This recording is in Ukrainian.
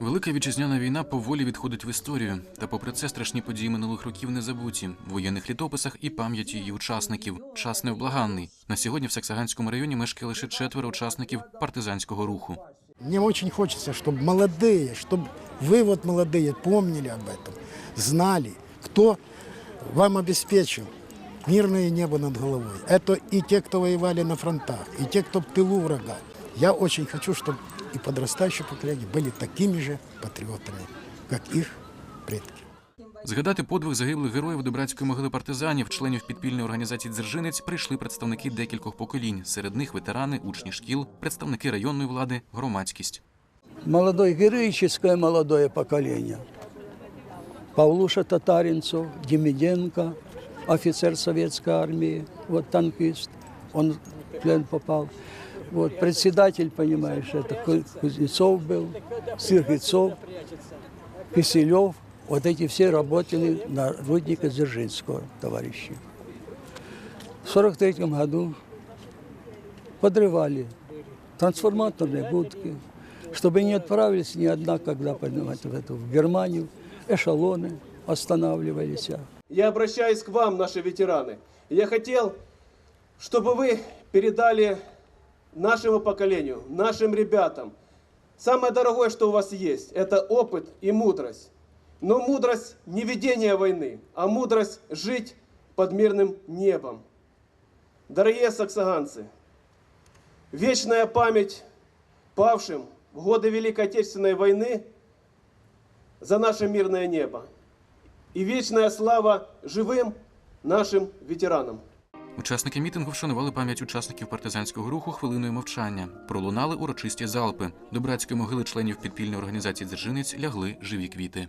Велика вітчизняна війна поволі відходить в історію. Та попри це страшні події минулих років не забуті в воєнних літописах і пам'яті її учасників. Час невблаганний. На сьогодні в Саксаганському районі мешкає лише четверо учасників партизанського руху. Мне очень хочется, чтобы молодые, чтобы вы вот молодые помнили об этом, знали, кто вам обеспечил мирное небо над головой. Это и те, кто воевали на фронтах, и те, кто в тылу врага. Я очень хочу, чтобы и подрастающее поколение были такими же патриотами, как их предки. Згадати подвиг загиблих героїв до братської могили партизанів, членів підпільної організації Дзержинець, прийшли представники декількох поколінь. Серед них ветерани, учні шкіл, представники районної влади, громадськість. молодое, героическое молодое поколение. Павлуша Татаринцев, Демиденко, офицер советской армии, вот танкист, он в плен попал. Вот председатель, понимаешь, это Ку- Кузнецов был, Сыргицов, Киселев. Вот эти все работали на руднике Дзержинского, товарищи. В 43 году подрывали трансформаторные будки, чтобы не отправились ни одна, когда понимаете, в, эту, в Германию, эшелоны останавливались. Я обращаюсь к вам, наши ветераны. Я хотел, чтобы вы передали нашему поколению, нашим ребятам, самое дорогое, что у вас есть, это опыт и мудрость. Но мудрость не ведения войны, а мудрость жить под мирным небом. Дорогие саксаганцы, вечная память павшим в годы Великой Отечественной войны за наше мирное небо и вечная слава живым нашим ветеранам. Учасники мітингу вшанували пам'ять учасників партизанського руху хвилиною мовчання. Пролунали урочисті залпи. До братської могили членів підпільної організації Дзержинець лягли живі квіти.